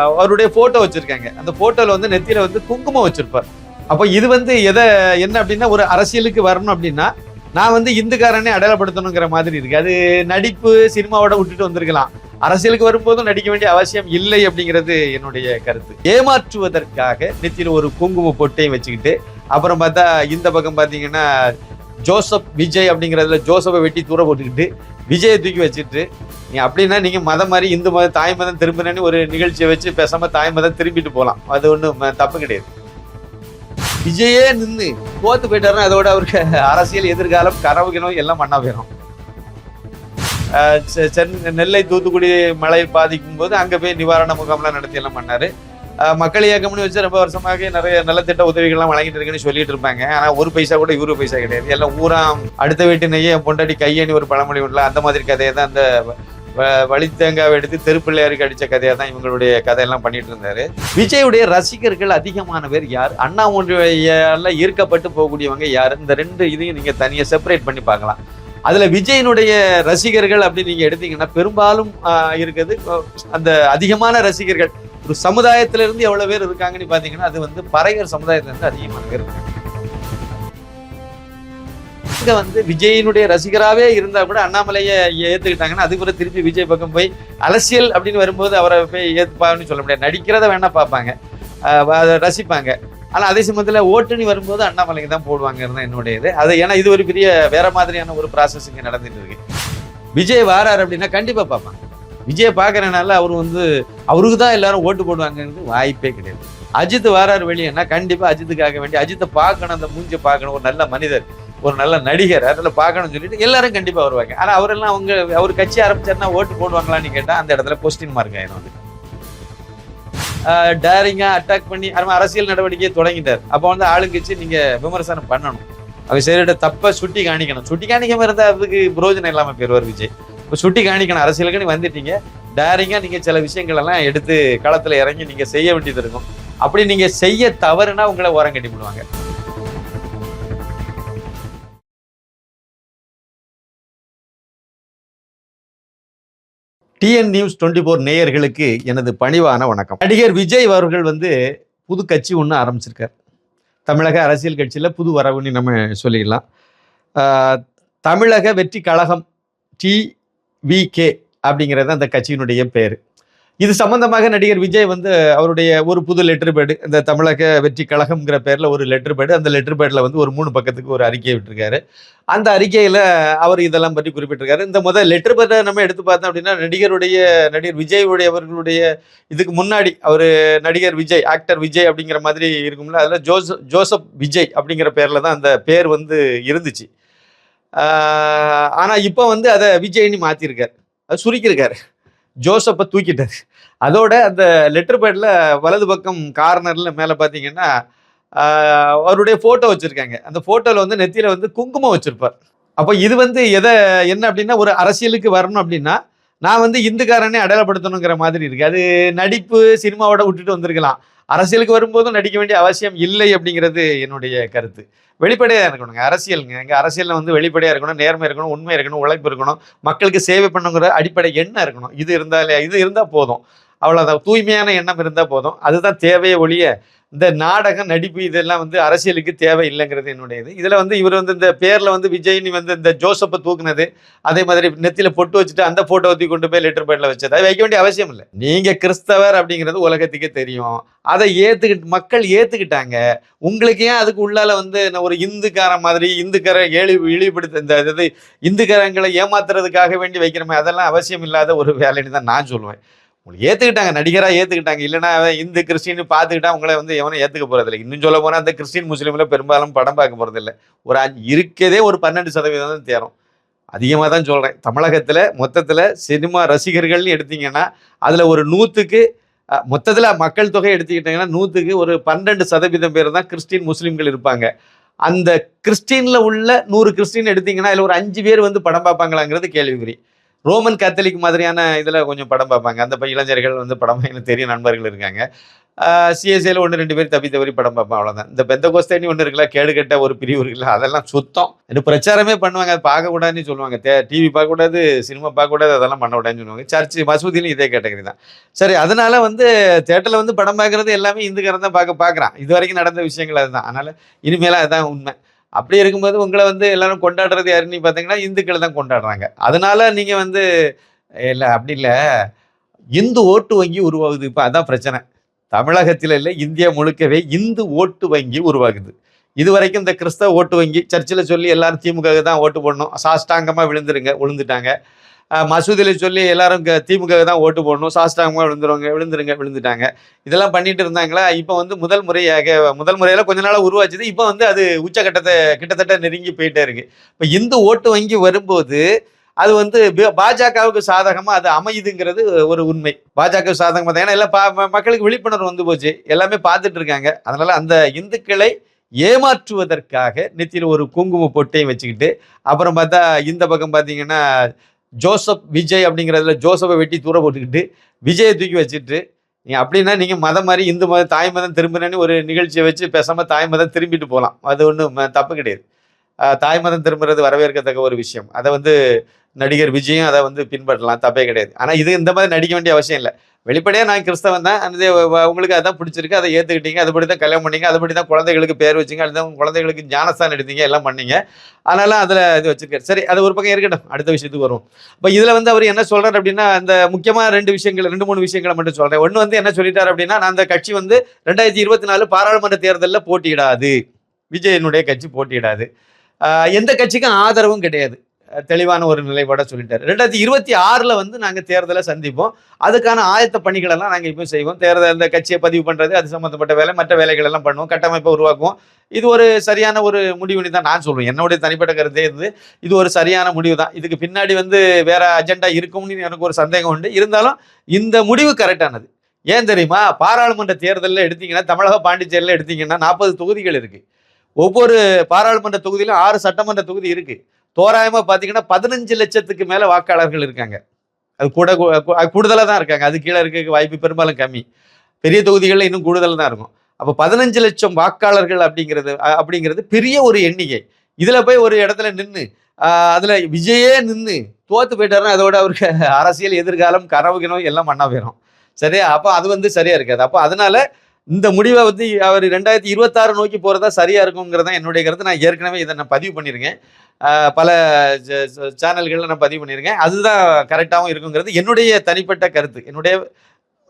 அவருடைய போட்டோ வச்சிருக்காங்க. அந்த போட்டோல வந்து நெத்தியில வந்து குங்குமம் வச்சிருப்பார். அப்போ இது வந்து எதை என்ன அப்படின்னா ஒரு அரசியலுக்கு வரணும் அப்படின்னா நான் வந்து இந்துக்காரனே அடையாளப்படுத்தணுங்கிற மாதிரி இருக்கு. அது நடிப்பு சினிமாவோட விட்டுட்டு வந்திருக்கலாம். அரசியலுக்கு வரும்போதும் நடிக்க வேண்டிய அவசியம் இல்லை அப்படிங்கிறது என்னுடைய கருத்து. ஏமாற்றுவதற்காக நெத்தியில ஒரு குங்கும பொட்டையும் வச்சுக்கிட்டு அப்புறம் பார்த்தா இந்த பக்கம் பார்த்தீங்கன்னா ஜோசப் விஜய் அப்படிங்கிறதுல ஜோசப்பை வெட்டி தூர போட்டுக்கிட்டு விஜயை தூக்கி வச்சுட்டு நீ அப்படின்னா நீங்க மதம் மாதிரி இந்து மதம் தாய் மதம் திரும்பினேன்னு ஒரு நிகழ்ச்சியை வச்சு பேசாம தாய் மதம் திரும்பிட்டு போகலாம் அது ஒன்றும் தப்பு கிடையாது. விஜயே நின்று கோத்து போயிட்டாருன்னா அதோட அவருக்கு அரசியல் எதிர்காலம் கனவு கிணவு எல்லாம் பண்ணா போயிடும் ஆஹ் செ- நெல்லை தூத்துக்குடி மழை பாதிக்கும் போது அங்க போய் நிவாரண முகாம்லாம் நடத்தி எல்லாம் பண்ணாரு. மக்கள் இயக்கம்னு வச்சு ரொம்ப வருஷமாக நிறைய நலத்திட்ட உதவிகள்லாம் வழங்கிட்டு இருக்குன்னு சொல்லிட்டு இருப்பாங்க. ஆனா ஒரு பைசா கூட இவரு பைசா கிடையாது. எல்லாம் ஊரா அடுத்த வீட்டு நெய்ய பொண்டாடி பொண்டாட்டி கையணி ஒரு பழமொழி உண்டுல அந்த மாதிரி கதையை தான் அந்த வ- வழித்தேங்காவை எடுத்து தெருப்பிள்ளையாருக்கு அடிச்ச கதையை தான் இவங்களுடைய கதையெல்லாம் பண்ணிட்டு இருந்தாரு. விஜயுடைய ரசிகர்கள் அதிகமான பேர் யார்? அண்ணா ஒன்றியால ஈர்க்கப்பட்டு போகக்கூடியவங்க யார்? இந்த ரெண்டு இதையும் நீங்க தனியா செப்பரேட் பண்ணி பார்க்கலாம். அதுல விஜயனுடைய ரசிகர்கள் அப்படின்னு நீங்க எடுத்தீங்கன்னா பெரும்பாலும் இருக்குது அந்த அதிகமான ரசிகர்கள். ஒரு சமுதாயத்துல இருந்து எவ்வளவு பேர் இருக்காங்கன்னு பாத்தீங்கன்னா அது வந்து பறையர் சமுதாயத்துல இருந்து அதிகமான பேர் இருக்காங்க. இங்க வந்து விஜயினுடைய ரசிகராவே இருந்தா கூட அண்ணாமலையை ஏத்துக்கிட்டாங்கன்னா அதுக்கு திருப்பி விஜய் பக்கம் போய் அரசியல் அப்படின்னு வரும்போது அவரை போய் ஏத்துப்பான்னு சொல்ல முடியாது. நடிக்கிறத வேணா பார்ப்பாங்க. அதை ரசிப்பாங்க. ஆனால் அதே சமயத்தில் ஓட்டுணி வரும்போது அண்ணாமலைக்கு தான் போடுவாங்கிறது தான் என்னுடைய இது அது ஏன்னா இது ஒரு பெரிய வேற மாதிரியான ஒரு ப்ராசஸ் இங்கே நடந்துட்டு இருக்கு. விஜய் வாரார் அப்படின்னா கண்டிப்பா பார்ப்பாங்க. விஜய் பார்க்குறனால அவர் வந்து அவருக்கு தான் எல்லாரும் ஓட்டு போடுவாங்கிறது வாய்ப்பே கிடையாது. அஜித் வாரார் வெளியேன்னா கண்டிப்பாக அஜித்துக்காக வேண்டி அஜித்தை பார்க்கணும் அந்த மூஞ்சி பார்க்கணும். ஒரு நல்ல மனிதர் ஒரு நல்ல நடிகர் அதில் பார்க்கணும்னு சொல்லிட்டு எல்லாரும் கண்டிப்பாக வருவாங்க. ஆனால் அவரெல்லாம் அவங்க அவர் கட்சி ஆரம்பிச்சாருன்னா ஓட்டு போடுவாங்களான்னு கேட்டால் அந்த இடத்துல கொஸ்டின் மார்க் ஆயிரும். டேரிங்காக அட்டாக் பண்ணி அவன் அரசியல் நடவடிக்கையை தொடங்கிட்டார். அப்போ வந்து ஆளுங்கட்சி நீங்கள் விமர்சனம் பண்ணணும். அவர் செய்யற தப்பை சுட்டி காணிக்கணும். சுட்டி காணிக்காமல் இருந்தால் அதுக்கு பிரயோஜனம் இல்லாமல் போயிருவார் விஜய். இப்போ சுட்டி காணிக்கணும். அரசியலுக்கு நீ வந்துட்டீங்க டேரிங்காக நீங்கள் சில விஷயங்களெல்லாம் எடுத்து களத்தில் இறங்கி நீங்கள் செய்ய வேண்டியது இருக்கும். அப்படி நீங்கள் செய்ய தவறுனா உங்களை ஓரம் கட்டி விடுவாங்க டிஎன் நியூஸ் டுவெண்ட்டி ஃபோர் நேயர்களுக்கு எனது பணிவான வணக்கம். நடிகர் விஜய் அவர்கள் வந்து புது கட்சி ஒன்று ஆரம்பிச்சிருக்கார். தமிழக அரசியல் கட்சியில் புது வரவுன்னு நம்ம சொல்லிடலாம். தமிழக வெற்றி கழகம் டிவிகே அப்படிங்கிறது அந்த கட்சியினுடைய பேர். இது சம்பந்தமாக நடிகர் விஜய் வந்து அவருடைய ஒரு புது லெட்டர் பேடு இந்த தமிழக வெற்றி கழகம்ங்கிற பேரில் ஒரு லெட்டர் பேடு அந்த லெட்டர் பேடில் வந்து ஒரு மூணு பக்கத்துக்கு ஒரு அறிக்கையை விட்டுருக்காரு. அந்த அறிக்கையில் அவர் இதெல்லாம் பற்றி குறிப்பிட்டிருக்காரு. இந்த முதல் லெட்டர் பேட்டை நம்ம எடுத்து பார்த்தோம் அப்படின்னா நடிகருடைய நடிகர் விஜய் உடைய அவர்களுடைய இதுக்கு முன்னாடி அவர் நடிகர் விஜய் ஆக்டர் விஜய் அப்படிங்கிற மாதிரி இருக்கும்ல அதில் ஜோசப் ஜோசப் விஜய் அப்படிங்கிற பேரில் தான் அந்த பேர் வந்து இருந்துச்சு. ஆனால் இப்போ வந்து அதை விஜய்னு மாற்றிருக்கார் அது சுருக்கியிருக்காரு. ஜோசப்பை தூக்கிட்டார். அதோட அந்த லெட்டர் பேடில் வலது பக்கம் கார்னரில் மேலே பார்த்தீங்கன்னா அவருடைய ஃபோட்டோ வச்சுருக்காங்க. அந்த ஃபோட்டோவில் வந்து நெத்தியில் வந்து குங்குமம் வச்சுருப்பார். அப்போ இது வந்து எதை என்ன அப்படின்னா ஒரு அரசியலுக்கு வரணும் அப்படின்னா நான் வந்து இந்துக்காரனே அடையாளப்படுத்தணுங்கிற மாதிரி இருக்கு. அது நடிப்பு சினிமாவோட விட்டுட்டு வந்திருக்கலாம். அரசியலுக்கு வரும்போதும் நடிக்க வேண்டிய அவசியம் இல்லை அப்படிங்கிறது என்னுடைய கருத்து. வெளிப்படையாக இருக்கணுங்க. அரசியலுங்க. இங்கே அரசியலில் வந்து வெளிப்படையாக இருக்கணும் நேர்மை இருக்கணும் உண்மை இருக்கணும் உழைப்பு இருக்கணும் மக்களுக்கு சேவை பண்ணுங்கிற அடிப்படை எண்ணம் இருக்கணும். இது இருந்தாலே இது இருந்தால் போதும். அவ்வளோதான் தூய்மையான எண்ணம் இருந்தால் போதும். அதுதான் தேவையே ஒழிய இந்த நாடகம் நடிப்பு இதெல்லாம் வந்து அரசியலுக்கு தேவை இல்லைங்கிறது என்னுடைய இது இதில் வந்து இவர் வந்து இந்த பேரில் வந்து விஜய்னி வந்து இந்த ஜோசப்பை தூக்குனது அதே மாதிரி நெத்தியில் பொட்டு வச்சுட்டு அந்த ஃபோட்டோ ஊற்றி கொண்டு போய் லெட்டர் பேட்டில் வச்சது. அது வைக்க வேண்டிய அவசியம் இல்லை. நீங்கள் கிறிஸ்தவர் அப்படிங்கிறது உலகத்துக்கே தெரியும். அதை ஏற்றுக்கிட்டு மக்கள் ஏற்றுக்கிட்டாங்க உங்களுக்கு ஏன் அதுக்கு உள்ளால வந்து நான் ஒரு இந்துக்காரன் மாதிரி இந்துக்கார ஏழி இழிவுபடுத்த இந்த இது இந்துக்காரங்களை ஏமாத்துறதுக்காக வேண்டி வைக்கிறோமே அதெல்லாம் அவசியம் இல்லாத ஒரு வேலைன்னு தான் நான் சொல்லுவேன். உங்களுக்கு ஏற்றுக்கிட்டாங்க நடிகராக ஏற்றுக்கிட்டாங்க இல்லைன்னா இந்து கிறிஸ்டின்னு பார்த்துக்கிட்டா உங்களை வந்து எவனும் ஏற்றுக்க போகிறதில்ல இன்னும் சொல்ல போனால் அந்த கிறிஸ்டின் முஸ்லீமில் பெரும்பாலும் படம் பார்க்க போகிறதில்ல ஒரு அஞ்சு இருக்கதே ஒரு பன்னெண்டு சதவீதம் தான் தேரும். அதிகமாக தான் சொல்கிறேன் தமிழகத்தில் மொத்தத்தில் சினிமா ரசிகர்கள்னு எடுத்தீங்கன்னா அதில் ஒரு நூற்றுக்கு மொத்தத்தில் மக்கள் தொகை எடுத்துக்கிட்டிங்கன்னா நூற்றுக்கு ஒரு பன்னெண்டு சதவீதம் பேர் தான் கிறிஸ்டின் முஸ்லீம்கள் இருப்பாங்க. அந்த கிறிஸ்டினில் உள்ள நூறு கிறிஸ்டின் எடுத்திங்கன்னா அதில் ஒரு அஞ்சு பேர் வந்து படம் பார்ப்பாங்களாங்கிறது கேள்விக்குறி. ரோமன் கத்தலிக் மாதிரியான இதில் கொஞ்சம் படம் பார்ப்பாங்க. அந்த பையன் இளைஞர்கள் வந்து படம் எனக்கு தெரிய நண்பர்கள் இருக்காங்க. சிஎஸ்சியில் ஒன்று ரெண்டு பேர் தப்பி தவறி படம் பார்ப்பேன் அவ்வளோதான் இந்த பெந்த கோஸ்தேனி ஒன்று இருக்குல்ல கேடு கட்ட ஒரு பிரிவு இருக்குல்ல அதெல்லாம் சுத்தம். இது பிரச்சாரமே பண்ணுவாங்க. அது பார்க்கக்கூடாதுன்னு சொல்லுவாங்க. தே டிவி பார்க்கக்கூடாது சினிமா பார்க்கக்கூடாது அதெல்லாம் பண்ணக்கூடாதுன்னு சொல்லுவாங்க. சர்ச்சு மசூதியிலும் இதே கேட்டகரி தான். சரி அதனால் வந்து தேட்டரில் வந்து படம் பார்க்குறது எல்லாமே இந்துக்காரன் தான் பார்க்க பார்க்குறான். இது வரைக்கும் நடந்த விஷயங்கள் அதுதான். அதனால் இனிமேலாம் அதுதான் உண்மை. அப்படி இருக்கும்போது உங்களை வந்து எல்லாரும் கொண்டாடுறது யாருன்னு பார்த்தீங்கன்னா இந்துக்களை தான் கொண்டாடுறாங்க. அதனால நீங்கள் வந்து இல்லை அப்படி இல்லை. இந்து ஓட்டு வங்கி உருவாகுது. இப்போ அதான் பிரச்சனை. தமிழகத்தில் இல்லை இந்தியா முழுக்கவே இந்து ஓட்டு வங்கி உருவாகுது. இது வரைக்கும் இந்த கிறிஸ்தவ ஓட்டு வங்கி சர்ச்சில் சொல்லி எல்லாரும் திமுக தான் ஓட்டு போடணும். சாஷ்டாங்கமாக விழுந்துருங்க விழுந்துட்டாங்க. மசூதியில் சொல்லி எல்லாரும் க- திமுக தான் ஓட்டு போடணும். சாஸ்டாகமாக விழுந்துருவாங்க விழுந்துருங்க விழுந்துட்டாங்க. இதெல்லாம் பண்ணிட்டு இருந்தாங்களா? இப்போ வந்து முதல் முறையாக முதல் முறையில் கொஞ்ச நாளாக உருவாச்சுது. இப்போ வந்து அது உச்சக்கட்டத்தை கிட்டத்தட்ட நெருங்கி போயிட்டே இருக்கு. இப்போ இந்து ஓட்டு வங்கி வரும்போது அது வந்து பாஜகவுக்கு சாதகமாக அது அமையுதுங்கிறது ஒரு உண்மை. பாஜக சாதகமாக தான். ஏன்னா எல்லாம் மக்களுக்கு விழிப்புணர்வு வந்து போச்சு. எல்லாமே பார்த்துட்டு இருக்காங்க. அதனால அந்த இந்துக்களை ஏமாற்றுவதற்காக நெத்தியில் ஒரு குங்கும பொட்டையும் வச்சுக்கிட்டு அப்புறம் பார்த்தா இந்த பக்கம் பார்த்தீங்கன்னா ஜோசப் விஜய் அப்படிங்கிறதுல ஜோசப்பை வெட்டி தூர போட்டுக்கிட்டு விஜயை தூக்கி வச்சுட்டு நீங்கள் அப்படின்னா நீங்கள் மதம் மாதிரி இந்து மதம் தாய் மதம் திரும்பினேன்னு ஒரு நிகழ்ச்சியை வச்சு பேசாமல் தாய் மதம் திரும்பிட்டு போகலாம் அது ஒன்றும் தப்பு கிடையாது. தாய் மதம் திரும்புறது வரவேற்கத்தக்க ஒரு விஷயம். அதை வந்து நடிகர் விஜயும் அதை வந்து பின்பற்றலாம். தப்பே கிடையாது. ஆனால் இது இந்த மாதிரி நடிக்க வேண்டிய அவசியம் இல்லை. வெளிப்படையாக நான் கிறிஸ்தவன் தான். அந்த உங்களுக்கு அதான் பிடிச்சிருக்கு. அதை ஏற்றுக்கிட்டீங்க அதுபடி தான் கல்யாணம் பண்ணீங்க. அதுபடி தான் குழந்தைகளுக்கு பேர் வச்சிங்க. அதுதான் குழந்தைகளுக்கு ஞானஸ்தான் எடுத்தீங்க. எல்லாம் பண்ணீங்க. அதனால அதில் இது வச்சுருக்காரு. சரி அது ஒரு பக்கம் இருக்கட்டும். அடுத்த விஷயத்துக்கு வரும் இப்போ இதில் வந்து அவர் என்ன சொல்கிறார் அப்படின்னா அந்த முக்கியமாக ரெண்டு விஷயங்கள் ரெண்டு மூணு விஷயங்களை மட்டும் சொல்கிறேன் ஒன்று வந்து என்ன சொல்லிட்டார் அப்படின்னா நான் அந்த கட்சி வந்து ரெண்டாயிரத்தி இருபத்தி நாலு பாராளுமன்ற தேர்தலில் போட்டியிடாது. விஜயனுடைய கட்சி போட்டியிடாது. எந்த கட்சிக்கும் ஆதரவும் கிடையாது. தெளிவான ஒரு நிலைப்பாட சொல்லிட்டார். ரெண்டாயிரத்தி இருபத்தி ஆறில் வந்து நாங்கள் தேர்தலை சந்திப்போம். அதுக்கான ஆயத்த பணிகளெல்லாம் எல்லாம் இப்போ செய்வோம். தேர்தல் இந்த கட்சியை பதிவு பண்ணுறது அது சம்மந்தப்பட்ட வேலை மற்ற வேலைகள் எல்லாம் பண்ணுவோம். கட்டமைப்பை உருவாக்குவோம். இது ஒரு சரியான ஒரு முடிவுன்னு தான் நான் சொல்லுவேன் என்னுடைய தனிப்பட்ட கருத்தே இருந்து இது ஒரு சரியான முடிவு தான். இதுக்கு பின்னாடி வந்து வேற அஜெண்டா இருக்கும்னு எனக்கு ஒரு சந்தேகம் உண்டு. இருந்தாலும் இந்த முடிவு கரெக்டானது ஏன் தெரியுமா? பாராளுமன்ற தேர்தலில் எடுத்தீங்கன்னா தமிழக பாண்டிச்சேரியில் எடுத்தீங்கன்னா நாற்பது தொகுதிகள் இருக்குது ஒவ்வொரு பாராளுமன்ற தொகுதியிலும் ஆறு சட்டமன்ற தொகுதி இருக்குது தோராயமா பாத்தீங்கன்னா பதினஞ்சு லட்சத்துக்கு மேல வாக்காளர்கள் இருக்காங்க. அது கூட கூடுதலாக தான் இருக்காங்க. அது கீழே இருக்க வாய்ப்பு பெரும்பாலும் கம்மி. பெரிய தொகுதிகளில் இன்னும் கூடுதல் தான் இருக்கும். அப்போ பதினஞ்சு லட்சம் வாக்காளர்கள் அப்படிங்கிறது அப்படிங்கிறது பெரிய ஒரு எண்ணிக்கை. இதுல போய் ஒரு இடத்துல நின்று அதுல விஜயே நின்று தோத்து போயிட்டாருன்னா அதோட அவருக்கு அரசியல் எதிர்காலம் கனவு கிணவு எல்லாம் மண்ணா போயிடும் சரியா? அப்போ அது வந்து சரியா இருக்காது. அப்போ அதனால இந்த முடிவை வந்து அவர் ரெண்டாயிரத்தி இருபத்தாறு நோக்கி போறதா சரியா இருக்குங்கிறது தான் என்னுடைய கருத்து. நான் ஏற்கனவே இதை நான் பதிவு பண்ணியிருக்கேன். பல சேனல்களில் நான் பதிவு பண்ணியிருக்கேன். அதுதான் கரெக்டாகவும் இருக்குங்கிறது என்னுடைய தனிப்பட்ட கருத்து. என்னுடைய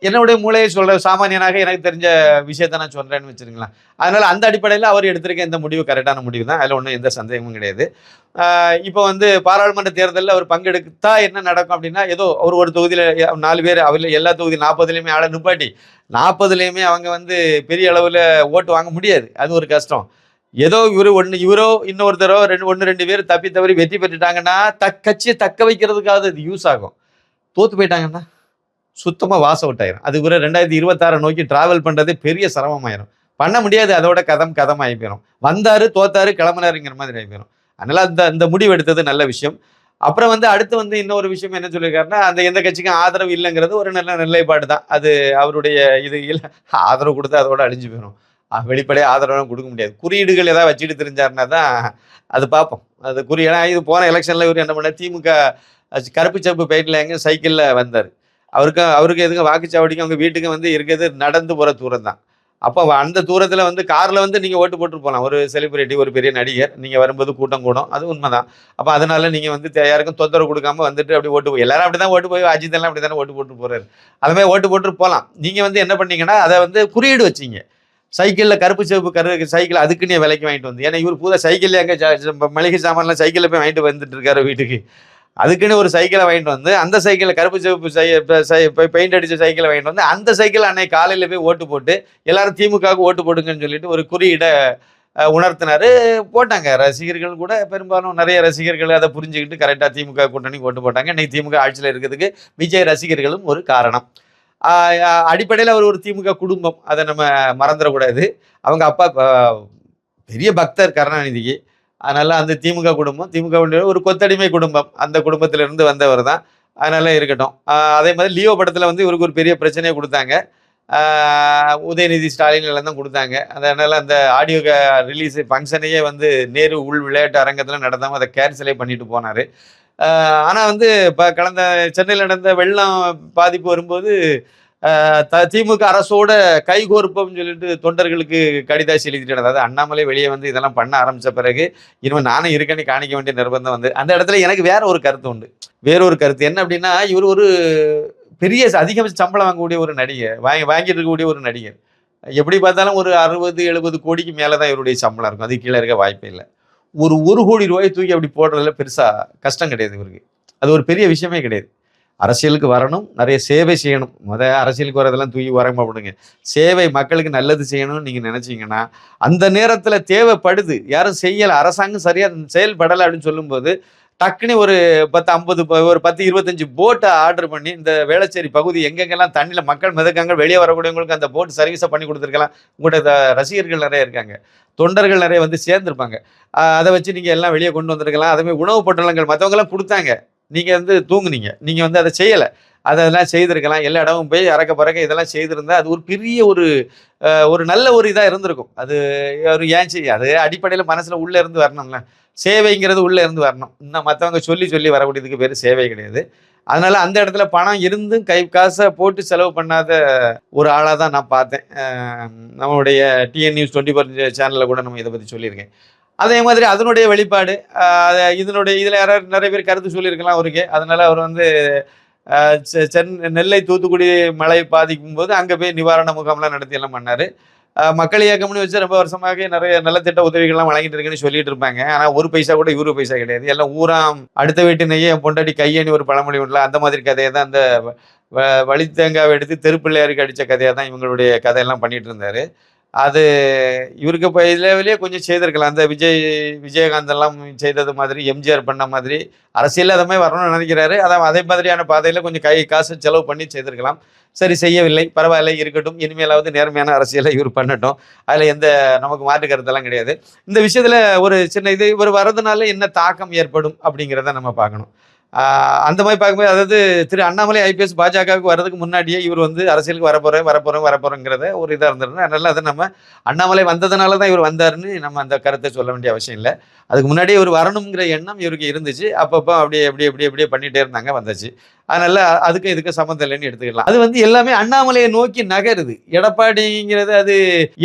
என்னுடைய மூளையை சொல்கிற சாமானியனாக எனக்கு தெரிஞ்ச விஷயத்த நான் சொல்கிறேன்னு வச்சுருங்களேன். அதனால் அந்த அடிப்படையில் அவர் எடுத்திருக்க இந்த முடிவு கரெக்டான முடிவு தான். அதில் ஒன்றும் எந்த சந்தேகமும் கிடையாது. இப்போ வந்து பாராளுமன்ற தேர்தலில் அவர் பங்கெடுத்தா என்ன நடக்கும் அப்படின்னா ஏதோ ஒரு ஒரு தொகுதியில் நாலு பேர் அவர் எல்லா தொகுதி நாற்பதுலேயுமே ஆளை நிப்பாட்டி நாற்பதுலேயுமே அவங்க வந்து பெரிய அளவில் ஓட்டு வாங்க முடியாது. அது ஒரு கஷ்டம். ஏதோ இவரு ஒன்று இவரோ இன்னொருத்தரோ ரெண்டு ஒன்று ரெண்டு பேர் தப்பி தவறி வெற்றி பெற்றுட்டாங்கன்னா தக் கட்சியை தக்க வைக்கிறதுக்காவது இது யூஸ் ஆகும். தோத்து போயிட்டாங்கன்னா சுத்தமாக வாஸ் அவுட் ஆயிரும். அது ஒரு ரெண்டாயிரத்தி இருபத்தாறை நோக்கி டிராவல் பண்ணுறதே பெரிய சிரமமாயிரும். பண்ண முடியாது அதோட கதம் கதம் ஆகி போயிடும் வந்தாரு தோத்தாரு கிளம்புனாருங்கிற மாதிரி ஆகி போயிடும் அதனால அந்த அந்த முடிவு எடுத்தது நல்ல விஷயம். அப்புறம் வந்து அடுத்து வந்து இன்னொரு விஷயம் என்ன சொல்லியிருக்காருன்னா அந்த எந்த கட்சிக்கும் ஆதரவு இல்லைங்கிறது ஒரு நல்ல நிலைப்பாடு தான். அது அவருடைய இது இல்லை ஆதரவு கொடுத்து அதோட அழிஞ்சு போயிடும் வெளிப்படையாக ஆதரவு கொடுக்க முடியாது. குறியீடுகள் ஏதாவது வச்சுட்டு தெரிஞ்சாருன்னா தான் அது பார்ப்போம். அது குறி ஏன்னா இது போன எலெக்ஷனில் இவர் என்ன பண்ணார்? திமுக கருப்பு சப்பு பெயிண்டில் எங்கே சைக்கிளில் வந்தார். அவருக்கு அவருக்கு எதுக்கு வாக்குச்சாவடிக்கும் அவங்க வீட்டுக்கு வந்து இருக்கிறது நடந்து போகிற தூரம் தான். அப்போ அந்த தூரத்தில் வந்து காரில் வந்து நீங்கள் ஓட்டு போட்டு போகலாம் ஒரு செலிபிரிட்டி ஒரு பெரிய நடிகர் நீங்கள் வரும்போது கூட்டம் கூடும். அது உண்மைதான் அப்போ அதனால் நீங்கள் வந்து யாருக்கும் தொந்தரவு கொடுக்காம வந்துட்டு அப்படி ஓட்டு போய் எல்லாரும் அப்படி தான் ஓட்டு போய் அஜித் எல்லாம் அப்படி தானே ஓட்டு போட்டு போகிறாரு அது மாதிரி ஓட்டு போட்டு போகலாம் நீங்கள் வந்து என்ன பண்ணீங்கன்னா அதை வந்து குறியீடு வச்சீங்க. சைக்கிளில் கருப்பு சிவப்பு கரு சைக்கிள் அதுக்குன்னே விலைக்கு வாங்கிட்டு வந்து. ஏன்னா இவர் பூரா சைக்கிள் எங்கே மளிகை சாமான்லாம் சைக்கிளில் போய் வாங்கிட்டு வந்துட்டு இருக்காரு வீட்டுக்கு. அதுக்குன்னு ஒரு சைக்கிளை வாங்கிட்டு வந்து அந்த சைக்கிளில் கருப்பு சிவப்பு சை பெயிண்ட் அடித்த சைக்கிளை வாங்கிட்டு வந்து அந்த சைக்கிள் அன்னைக்கு காலையில் போய் ஓட்டு போட்டு எல்லாரும் திமுகவுக்கு ஓட்டு போடுங்கன்னு சொல்லிட்டு ஒரு குறியீடை உணர்த்தினார். போட்டாங்க. ரசிகர்கள் கூட பெரும்பாலும் நிறைய ரசிகர்கள் அதை புரிஞ்சுக்கிட்டு கரெக்டாக திமுக கூட்டணி ஓட்டு போட்டாங்க. இன்றைக்கி திமுக ஆட்சியில் இருக்கிறதுக்கு விஜய் ரசிகர்களும் ஒரு காரணம். அடிப்படையில் அவர் ஒரு திமுக குடும்பம். அதை நம்ம மறந்துடக்கூடாது. அவங்க அப்பா பெரிய பக்தர் கருணாநிதிக்கு. அதனால் அந்த திமுக குடும்பம் திமுக ஒரு கொத்தடிமை குடும்பம். அந்த குடும்பத்திலிருந்து வந்தவர் தான். அதனால இருக்கட்டும். அதே மாதிரி லியோ படத்தில் வந்து இவருக்கு ஒரு பெரிய பிரச்சனையை கொடுத்தாங்க. உதயநிதி ஸ்டாலின் எல்லாம் தான் கொடுத்தாங்க. அதனால் அந்த ஆடியோ ரிலீஸ் ஃபங்க்ஷனையே வந்து நேரு உள் விளையாட்டு அரங்கத்தில் நடந்தாமல் அதை கேன்சலே பண்ணிட்டு போனார். ஆனால் வந்து இப்போ கடந்த சென்னையில் நடந்த வெள்ளம் பாதிப்பு வரும்போது த- திமுக அரசோட கைகோர்ப்பம்னு சொல்லிட்டு தொண்டர்களுக்கு கடிதாசி எழுதிட்டு அதாவது அண்ணாமலை வெளியே வந்து இதெல்லாம் பண்ண ஆரம்பித்த பிறகு இனிமேல் நானும் இருக்கேன்னு காணிக்க வேண்டிய நிர்பந்தம் வந்து அந்த இடத்துல எனக்கு வேற ஒரு கருத்து உண்டு. வேற ஒரு கருத்து. என்ன அப்படின்னா இவர் ஒரு பெரிய அதிகபட்ச சம்பளம் வாங்கக்கூடிய ஒரு நடிகர். வாங்கி வாங்கிட்டு இருக்கக்கூடிய ஒரு நடிகர். எப்படி பார்த்தாலும் ஒரு அறுபது எழுபது கோடிக்கு மேலே தான் இவருடைய சம்பளம் இருக்கும். அது கீழே இருக்க வாய்ப்பே இல்லை. ஒரு ஒரு கோடி ரூபாய் தூக்கி அப்படி போடுறதுல பெருசா கஷ்டம் கிடையாது இவருக்கு. அது ஒரு பெரிய விஷயமே கிடையாது. அரசியலுக்கு வரணும் நிறைய சேவை செய்யணும். முத அரசியலுக்கு வரதெல்லாம் தூக்கி வரமா போடுங்க. சேவை மக்களுக்கு நல்லது செய்யணும்னு நீங்கள் நினச்சிங்கன்னா அந்த நேரத்தில் தேவைப்படுது. யாரும் செய்யலை அரசாங்கம் சரியாக செயல்படலை அப்படின்னு சொல்லும்போது டக்குனு ஒரு பத்து ஐம்பது ஒரு பத்து இருபத்தஞ்சு போட்டை ஆர்டர் பண்ணி இந்த வேளச்சேரி பகுதி எங்கெங்கெல்லாம் தண்ணியில் மக்கள் மிதக்காங்க வெளியே வரக்கூடியவங்களுக்கு அந்த போட் சர்வீஸை பண்ணி கொடுத்துருக்கலாம். உங்கள்கிட்ட ரசிகர்கள் நிறைய இருக்காங்க. தொண்டர்கள் நிறைய வந்து சேர்ந்துருப்பாங்க. அதை வச்சு நீங்கள் எல்லாம் வெளியே கொண்டு வந்திருக்கலாம். அதேமாதிரி உணவு பொட்டலங்கள் மற்றவங்கெல்லாம் கொடுத்தாங்க. நீங்கள் வந்து தூங்குனீங்க. நீங்கள் வந்து அதை செய்யலை. அதெல்லாம் செய்திருக்கலாம். எல்லா இடமும் போய் அறக்க பறக்க இதெல்லாம் செய்திருந்தா அது ஒரு பெரிய ஒரு ஒரு நல்ல ஒரு இதாக இருந்திருக்கும். அது ஒரு ஏன் செய்ய அது அடிப்படையில் மனசில் உள்ளே இருந்து வரணும்ல. சேவைங்கிறது உள்ளே இருந்து வரணும். இன்னும் மற்றவங்க சொல்லி சொல்லி வரக்கூடியதுக்கு பேர் சேவை கிடையாது. அதனால் அந்த இடத்துல பணம் இருந்தும் கை காசை போட்டு செலவு பண்ணாத ஒரு ஆளாக தான் நான் பார்த்தேன். நம்மளுடைய டிஎன் நியூஸ் டுவெண்ட்டி ஃபோர் சேனலில் கூட நம்ம இதை பற்றி சொல்லியிருக்கேன். அதே மாதிரி அதனுடைய வெளிப்பாடு இதனுடைய இதில் யாராவது நிறைய பேர் கருத்து சொல்லியிருக்கலாம் அவருக்கு. அதனால் அவர் வந்து செ- சென் நெல்லை தூத்துக்குடி மழை பாதிக்கும் போது அங்கே போய் நிவாரண முகாம்லாம் நடத்தி எல்லாம் பண்ணார். மக்கள் இயக்கம்னு வச்சு ரொம்ப வருஷமாக நிறைய நலத்திட்ட உதவிகள்லாம் வழங்கிட்டு இருக்குன்னு சொல்லிட்டு இருப்பாங்க. ஆனால் ஒரு பைசா கூட இவரு பைசா கிடையாது. எல்லாம் ஊராம் அடுத்த வீட்டு நெய்ய பொண்டாட்டி கையணி ஒரு பழமொழி உண்டல அந்த மாதிரி கதையை தான் அந்த வ- வழித்தேங்காவை எடுத்து தெருப்பிள்ளையாருக்கு அடித்த கதையாக தான் இவங்களுடைய கதையெல்லாம் பண்ணிட்டு இருந்தாரு அது இவருக்கு இப்போ இதுலேயே கொஞ்சம் செய்திருக்கலாம். அந்த விஜய் விஜயகாந்த் எல்லாம் செய்தது மாதிரி எம்ஜிஆர் பண்ண மாதிரி அரசியல் அதை மாதிரி வரணும்னு நினைக்கிறாரு. அதான் அதே மாதிரியான பாதையில் கொஞ்சம் கை காசு செலவு பண்ணி செய்திருக்கலாம். சரி செய்யவில்லை. பரவாயில்ல இருக்கட்டும். இனிமேலாவது நேர்மையான அரசியலை இவர் பண்ணட்டும். அதில் எந்த நமக்கு மாற்று கருத்தெல்லாம் கிடையாது. இந்த விஷயத்தில் ஒரு சின்ன இது இவர் வர்றதுனால என்ன தாக்கம் ஏற்படும் அப்படிங்கிறத நம்ம பார்க்கணும். அந்த மாதிரி பார்க்கும்போது அதாவது திரு அண்ணாமலை ஐபிஎஸ் பாஜகவுக்கு வர்றதுக்கு முன்னாடியே இவர் வந்து அரசியலுக்கு வரப்போகிறேன் வரப்போகிறேன் வரப்போறேங்கிறத ஒரு இதாக இருந்ததுன்னா அதனால் அதை நம்ம அண்ணாமலை வந்ததுனால தான் இவர் வந்தாருன்னு நம்ம அந்த கருத்தை சொல்ல வேண்டிய அவசியம் இல்லை. அதுக்கு முன்னாடியே இவர் வரணுங்கிற எண்ணம் இவருக்கு இருந்துச்சு. அப்பப்போ அப்படியே அப்படியே அப்படியே அப்படியே பண்ணிகிட்டே இருந்தாங்க வந்துச்சு. அதனால அதுக்கு அதுக்கும் இதுக்கும் சம்மந்தம் இல்லைன்னு எடுத்துக்கலாம். அது வந்து எல்லாமே அண்ணாமலையை நோக்கி நகருது. எடப்பாடிங்கிறது அது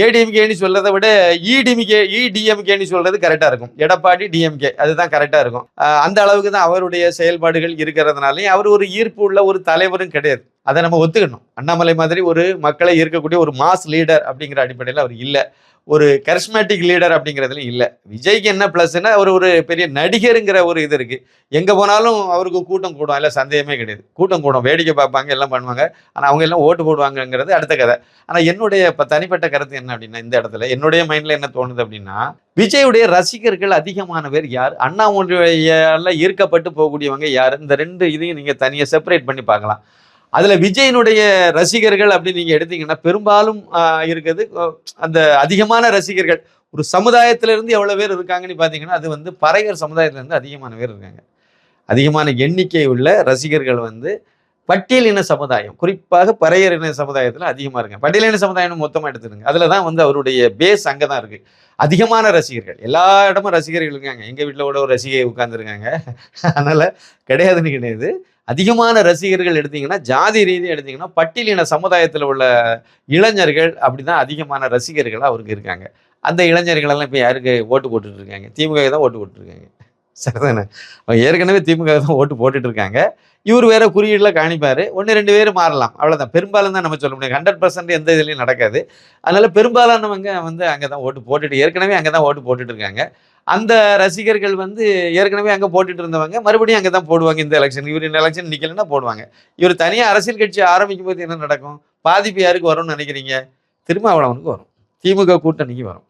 ஏடிஎம்கேன்னு சொல்றதை விட இடிஎம்கே இடிஎம்கேன்னு சொல்றது கரெக்டா இருக்கும். எடப்பாடி டிஎம்கே அதுதான் கரெக்டா இருக்கும். அந்த அளவுக்கு தான் அவருடைய செயல்பாடுகள் இருக்கிறதுனாலையும் அவர் ஒரு ஈர்ப்பு உள்ள ஒரு தலைவரும் கிடையாது. அதை நம்ம ஒத்துக்கணும். அண்ணாமலை மாதிரி ஒரு மக்களை ஈர்க்கக்கூடிய ஒரு மாஸ் லீடர் அப்படிங்கிற அடிப்படையில் அவர் இல்லை. ஒரு கரிஸ்மேட்டிக் லீடர் அப்படிங்கிறதுல இல்லை. விஜய்க்கு என்ன ப்ளஸ்னா அவர் ஒரு பெரிய நடிகருங்கிற ஒரு இது இருக்கு. எங்கே போனாலும் அவருக்கு கூட்டம் கூடும். இல்லை சந்தேகமே கிடையாது. கூட்டம் கூடும். வேடிக்கை பார்ப்பாங்க எல்லாம் பண்ணுவாங்க. ஆனால் அவங்க எல்லாம் ஓட்டு போடுவாங்கங்கிறது அடுத்த கதை. ஆனால் என்னுடைய இப்போ தனிப்பட்ட கருத்து என்ன அப்படின்னா இந்த இடத்துல என்னுடைய மைண்டில் என்ன தோணுது அப்படின்னா விஜயுடைய ரசிகர்கள் அதிகமான பேர் யார்? அண்ணாமலையால ஈர்க்கப்பட்டு போகக்கூடியவங்க யார்? இந்த ரெண்டு இதையும் நீங்கள் தனியாக செப்பரேட் பண்ணி பார்க்கலாம். அதில் விஜயனுடைய ரசிகர்கள் அப்படின்னு நீங்கள் எடுத்தீங்கன்னா பெரும்பாலும் இருக்குது. அந்த அதிகமான ரசிகர்கள். ஒரு சமுதாயத்திலேருந்து எவ்வளோ பேர் இருக்காங்கன்னு பார்த்தீங்கன்னா அது வந்து பறையர் சமுதாயத்திலேருந்து அதிகமான பேர் இருக்காங்க. அதிகமான எண்ணிக்கை உள்ள ரசிகர்கள் வந்து பட்டியலின சமுதாயம் குறிப்பாக பறையர் இன சமுதாயத்தில் அதிகமாக இருக்காங்க. பட்டியலின சமுதாயம் மொத்தமாக எடுத்துருங்க அதில் தான் வந்து அவருடைய பேஸ் அங்கே தான் இருக்குது அதிகமான ரசிகர்கள். எல்லா இடமும் ரசிகர்கள் இருக்காங்க. எங்கள் வீட்டில் கூட ஒரு ரசிகை உட்காந்துருக்காங்க அதனால் கிடையாதுன்னு கிடையாது. அதிகமான ரசிகர்கள் எடுத்தீங்கன்னா ஜாதி ரீதியாக எடுத்தீங்கன்னா பட்டியலின சமுதாயத்தில் உள்ள இளைஞர்கள் அப்படி தான் அதிகமான ரசிகர்கள் அவருக்கு இருக்காங்க. அந்த இளைஞர்களெல்லாம் இப்போ யாருக்கு ஓட்டு போட்டுட்டு இருக்காங்க? திமுக தான் ஓட்டு போட்டுருக்காங்க சரிதானே? அவங்க ஏற்கனவே திமுக தான் ஓட்டு போட்டுட்டு இருக்காங்க இவர் வேற குறியீடில் காணிப்பார். ஒன்று ரெண்டு பேர் மாறலாம். அவ்வளோதான் பெரும்பாலும் தான் நம்ம சொல்ல முடியும். ஹண்ட்ரட் பர்சன்ட் எந்த இதுலையும் நடக்காது. அதனால பெரும்பாலானவங்க வந்து அங்கே தான் ஓட்டு போட்டுட்டு ஏற்கனவே அங்கே தான் ஓட்டு போட்டுட்டு இருக்காங்க அந்த ரசிகர்கள் வந்து ஏற்கனவே அங்கே போட்டுட்டு இருந்தவங்க மறுபடியும் அங்கே தான் போடுவாங்க இந்த எலெக்ஷன் இவர் இந்த எலெக்ஷன் நிற்கலன்னா போடுவாங்க. இவர் தனியாக அரசியல் கட்சி ஆரம்பிக்கும் போது என்ன நடக்கும்? பாதிப்பு யாருக்கு வரும்னு நினைக்கிறீங்க? திருமாவளவனுக்கு வரும். திமுக கூட்டணிக்கு வரும்.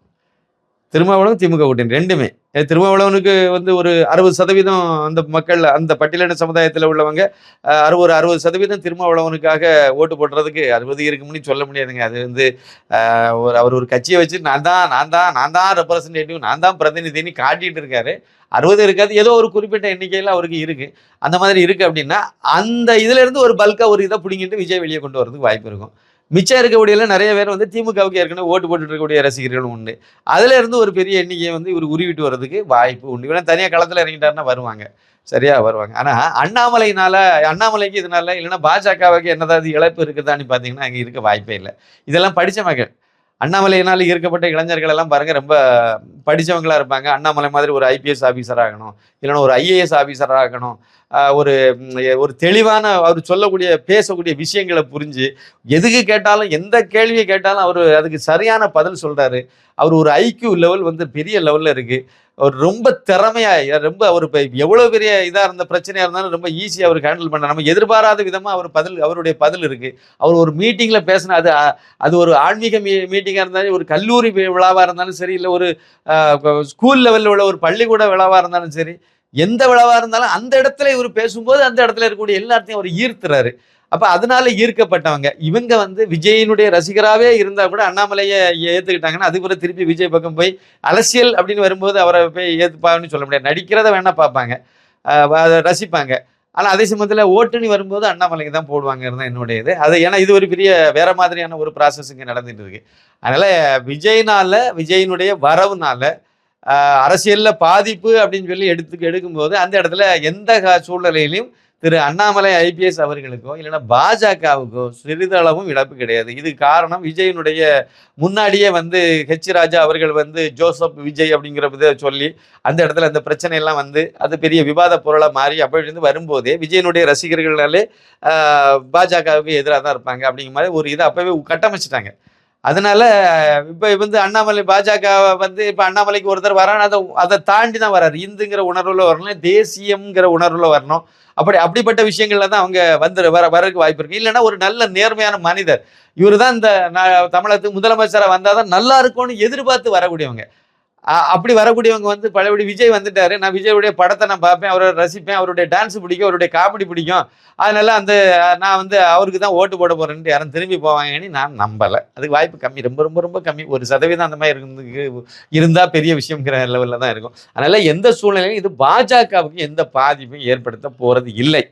திருமாவளவன் திமுக கூட்டணி ரெண்டுமே. திருமாவளவனுக்கு வந்து ஒரு அறுபது சதவீதம் அந்த மக்கள் அந்த பட்டியலின சமுதாயத்தில் உள்ளவங்க அறுபது ஒரு அறுபது சதவீதம் திருமாவளவனுக்காக ஓட்டு போடுறதுக்கு அறுபது இருக்கும்னு சொல்ல முடியாதுங்க. அது வந்து ஒரு அவர் ஒரு கட்சியை வச்சு நான் தான் நான் தான் நான் தான் ரெப்ரசன்டேட்டிவ் நான் தான் பிரதிநிதின்னு காட்டிட்டு இருக்காரு. அறுபது இருக்காது. ஏதோ ஒரு குறிப்பிட்ட எண்ணிக்கையில் அவருக்கு இருக்குது அந்த மாதிரி இருக்குது அப்படின்னா அந்த இதுலேருந்து ஒரு பல்காக ஒரு இதை பிடிங்கிட்டு விஜய் வெளியே கொண்டு வரதுக்கு வாய்ப்பு இருக்கும். மிச்சம் இருக்கக்கூடியல நிறைய பேர் வந்து திமுகவுக்கு ஏற்கனவே ஓட்டு போட்டுட்டு இருக்கக்கூடிய ரசிகர்களும் உண்டு. அதுல இருந்து ஒரு பெரிய எண்ணிக்கையை வந்து இவர் உருவிட்டு வர்றதுக்கு வாய்ப்பு உண்டு. இவனா தனியாக களத்தில் இறங்கிட்டாருன்னா வருவாங்க. சரியா வருவாங்க. ஆனால் அண்ணாமலையினால அண்ணாமலைக்கு இதனால இல்லைன்னா பாஜகவுக்கு என்னதாவது இழப்பு இருக்குதான்னு பார்த்தீங்கன்னா அங்கே இருக்க வாய்ப்பே இல்லை. இதெல்லாம் படித்த மக்கள் அண்ணாமலையினால் ஈர்க்கப்பட்ட இளைஞர்கள் எல்லாம் பாருங்க ரொம்ப படித்தவங்களா இருப்பாங்க. அண்ணாமலை மாதிரி ஒரு ஐபிஎஸ் ஆஃபீஸர் ஆகணும் இல்லைன்னா ஒரு ஐஏஎஸ் ஆஃபீஸர் ஆகணும். ஒரு ஒரு தெளிவான அவர் சொல்லக்கூடிய பேசக்கூடிய விஷயங்களை புரிஞ்சு எதுக்கு கேட்டாலும் எந்த கேள்வியை கேட்டாலும் அவர் அதுக்கு சரியான பதில் சொல்றாரு. அவர் ஒரு ஐக்யூ லெவல் வந்து பெரிய லெவலில் இருக்குது அவர் ரொம்ப திறமையா ரொம்ப அவர் இப்போ எவ்வளவு பெரிய இதா இருந்த பிரச்சனையா இருந்தாலும் ரொம்ப ஈஸியா அவர் ஹேண்டில் பண்ண நம்ம எதிர்பாராத விதமா அவர் பதில் அவருடைய பதில் இருக்கு. அவர் ஒரு மீட்டிங்ல பேசின அது அது ஒரு ஆன்மீக மீ மீட்டிங்கா இருந்தாலும் ஒரு கல்லூரி விழாவாக விழாவா இருந்தாலும் சரி இல்லை ஒரு ஸ்கூல் லெவலில் உள்ள ஒரு பள்ளிக்கூட விழாவா இருந்தாலும் சரி எந்த விழாவா இருந்தாலும் அந்த இடத்துல இவர் பேசும்போது அந்த இடத்துல இருக்கக்கூடிய எல்லாத்தையும் அவர் ஈர்த்துறாரு. அப்ப அதனால ஈர்க்கப்பட்டவங்க. இவங்க வந்து விஜயினுடைய ரசிகராகவே இருந்தா கூட அண்ணாமலையை ஏத்துக்கிட்டாங்கன்னா அதுக்கப்புறம் திருப்பி விஜய் பக்கம் போய் அரசியல் அப்படின்னு வரும்போது அவரை போய் ஏத்துப்பாங்கன்னு சொல்ல முடியாது. நடிக்கிறத வேணா பார்ப்பாங்க. அதை ரசிப்பாங்க. ஆனால் அதே சமயத்தில் ஓட்டுனி வரும்போது அண்ணாமலைக்கு தான் போடுவாங்கிறது தான் என்னுடைய இது அது ஏன்னா இது ஒரு பெரிய வேற மாதிரியான ஒரு ப்ராசஸ் இங்கே நடந்துட்டு இருக்கு. அதனால விஜய்னால விஜயினுடைய வரவுனால அரசியலில் பாதிப்பு அப்படின்னு சொல்லி எடுத்து எடுக்கும்போது அந்த இடத்துல எந்த கா- திரு அண்ணாமலை ஐபிஎஸ் அவர்களுக்கோ இல்லைன்னா பாஜகவுக்கோ சிறிதளவும் இழப்பு கிடையாது. இது காரணம் விஜயனுடைய முன்னாடியே வந்து ஹெச் ராஜா அவர்கள் வந்து ஜோசப் விஜய் அப்படிங்கிற இதை சொல்லி அந்த இடத்துல அந்த பிரச்சனையெல்லாம் வந்து அது பெரிய விவாத பொருளாக மாறி அப்படி இருந்து வரும்போதே விஜயனுடைய ரசிகர்களாலே பாஜகவுக்கு எதிராக தான் இருப்பாங்க அப்படிங்கிற மாதிரி ஒரு இதை அப்போவே கட்டமைச்சிட்டாங்க. அதனால இப்போ வந்து அண்ணாமலை பாஜக வந்து இப்போ அண்ணாமலைக்கு ஒருத்தர் வரான் அதை அதை தாண்டி தான் வராரு. இந்துங்கிற உணர்வில் வரணும் தேசியம்ங்கிற உணர்வில் வரணும். அப்படி அப்படிப்பட்ட விஷயங்கள்ல தான் அவங்க வந்து வர வரதுக்கு வாய்ப்பு இருக்கு. இல்லைன்னா ஒரு நல்ல நேர்மையான மனிதர். இவர் தான் இந்த தமிழகத்துக்கு முதலமைச்சராக வந்தால் தான் நல்லா இருக்கும்னு எதிர்பார்த்து வரக்கூடியவங்க. அப்படி வரக்கூடியவங்க வந்து பழையபடி விஜய் வந்துட்டாரு. நான் விஜயுடைய படத்தை நான் பார்ப்பேன். அவரை ரசிப்பேன். அவருடைய டான்ஸ் பிடிக்கும். அவருடைய காமெடி பிடிக்கும். அதனால அந்த நான் வந்து அவருக்கு தான் ஓட்டு போட போறேன்ட்டு யாரும் திரும்பி போவாங்கன்னு நான் நம்பலை. அதுக்கு வாய்ப்பு கம்மி. ரொம்ப ரொம்ப ரொம்ப கம்மி. ஒரு சதவீதம் அந்த மாதிரி இருந்து இருந்தா பெரிய விஷயங்கிற லெவலில் தான் இருக்கும். அதனால எந்த சூழ்நிலையும் இது பாஜகவுக்கு எந்த பாதிப்பும் ஏற்படுத்த போறது இல்லை.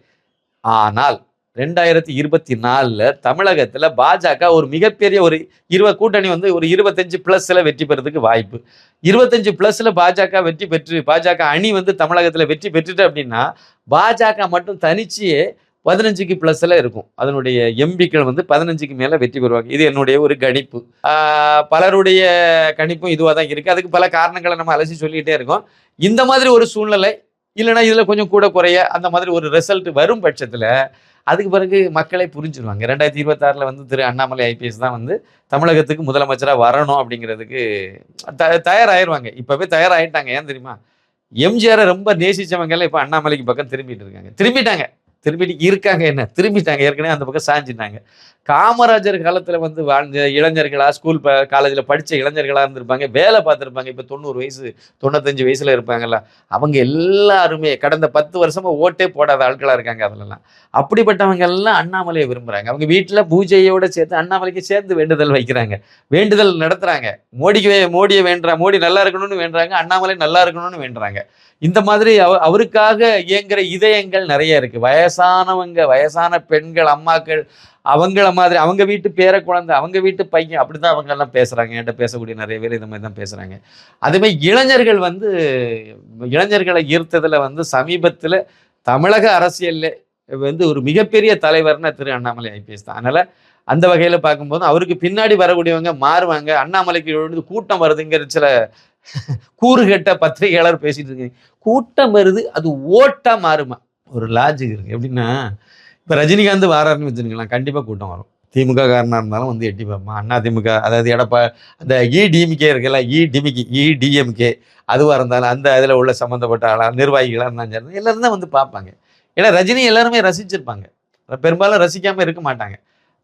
ஆனால் ரெண்டாயிரத்தி இருபத்தி நாலில் தமிழகத்தில் பாஜக ஒரு மிகப்பெரிய ஒரு இருபது கூட்டணி வந்து ஒரு இருபத்தஞ்சு ப்ளஸில் வெற்றி பெறதுக்கு வாய்ப்பு. இருபத்தஞ்சு ப்ளஸில் பாஜக வெற்றி பெற்று பாஜக அணி வந்து தமிழகத்தில் வெற்றி பெற்றுட்டு அப்படின்னா பாஜக மட்டும் தனிச்சியே பதினஞ்சுக்கு ப்ளஸில் இருக்கும். அதனுடைய எம்பிக்கள் வந்து பதினஞ்சுக்கு மேலே வெற்றி பெறுவாங்க. இது என்னுடைய ஒரு கணிப்பு. பலருடைய கணிப்பும் இதுவாக தான் இருக்குது அதுக்கு பல காரணங்களை நம்ம அலசி சொல்லிக்கிட்டே இருக்கோம். இந்த மாதிரி ஒரு சூழ்நிலை இல்லைன்னா இதில் கொஞ்சம் கூட குறைய அந்த மாதிரி ஒரு ரிசல்ட் வரும் பட்சத்தில் அதுக்கு பிறகு மக்களை புரிஞ்சிருவாங்க. ரெண்டாயிரத்தி இருபத்தாறில் வந்து திரு அண்ணாமலை ஐபிஎஸ் தான் வந்து தமிழகத்துக்கு முதலமைச்சராக வரணும் அப்படிங்கிறதுக்கு த- தயாராகிடுவாங்க இப்போவே தயாராகிட்டாங்க ஏன் தெரியுமா? எம்ஜிஆரை ரொம்ப நேசித்தவங்கெல்லாம் எல்லாம் அண்ணாமலைக்கு பக்கம் திரும்பிட்டு இருக்காங்க. திரும்பிட்டாங்க. திரும்பிட்டு இருக்காங்க என்ன? திரும்பிட்டாங்க. ஏற்கனவே அந்த பக்கம் சாஞ்சிட்டாங்க. காமராஜர் காலத்தில் வந்து வாழ்ந்த இளைஞர்களா ஸ்கூல் இப்போ காலேஜில் படித்த இளைஞர்களாக இருந்திருப்பாங்க வேலை பார்த்துருப்பாங்க. இப்போ தொண்ணூறு வயசு தொண்ணூத்தஞ்சு வயசில் இருப்பாங்கல்ல. அவங்க எல்லாருமே கடந்த பத்து வருஷமாக ஓட்டே போடாத ஆட்களாக இருக்காங்க அதிலலாம். அப்படிப்பட்டவங்க எல்லாம் அண்ணாமலையை விரும்புறாங்க. அவங்க வீட்டில் பூஜையோட சேர்த்து அண்ணாமலைக்கு சேர்ந்து வேண்டுதல் வைக்கிறாங்க. வேண்டுதல் நடத்துறாங்க. மோடிக்கு மோடியை வேண்டாம் மோடி நல்லா இருக்கணும்னு வேண்டுறாங்க அண்ணாமலை நல்லா இருக்கணும்னு வேண்டுறாங்க. இந்த மாதிரி அவ அவருக்காக இயங்குற இதயங்கள் நிறைய இருக்கு. வயசானவங்க வயசான பெண்கள் அம்மாக்கள் அவங்கள மாதிரி அவங்க வீட்டு பேர குழந்தை அவங்க வீட்டு பையன் அப்படிதான் அவங்க எல்லாம் பேசுகிறாங்க என்கிட்ட பேசக்கூடிய நிறைய பேர் இந்த மாதிரி தான் பேசுகிறாங்க அதுமாரி இளைஞர்கள் வந்து இளைஞர்களை ஈர்த்ததில் வந்து சமீபத்தில் தமிழக அரசியலில் வந்து ஒரு மிகப்பெரிய தலைவர்னா திரு அண்ணாமலை ஐபிஎஸ் தான். அதனால் அந்த வகையில் பார்க்கும்போது அவருக்கு பின்னாடி வரக்கூடியவங்க மாறுவாங்க. அண்ணாமலைக்கு கூட்டம் வருதுங்கிற சில கூறுகெட்ட பத்திரிகையாளர் பேசிட்டு இருக்கீங்க. கூட்டம் வருது அது ஓட்டாக மாறுமா? ஒரு லாஜிக் இருக்கு. எப்படின்னா இப்போ ரஜினிகாந்த் வாராருன்னு வச்சுருக்கலாம் கண்டிப்பாக கூட்டம் வரும். திமுக காரணாக இருந்தாலும் வந்து எட்டி பார்ப்பான் அண்ணா திமுக அதாவது எடப்பா அந்த இ டிஎம்கே இருக்குல்ல இ டிமிகி இ டிஎம்கே அதுவாக இருந்தாலும் அந்த அதில் உள்ள சம்மந்தப்பட்ட ஆளாக நிர்வாகிகளாக இருந்தாலும் சரி எல்லோரும் தான் வந்து பார்ப்பாங்க ஏன்னா ரஜினி எல்லாருமே ரசிச்சிருப்பாங்க. பெரும்பாலும் ரசிக்காமல் இருக்க மாட்டாங்க.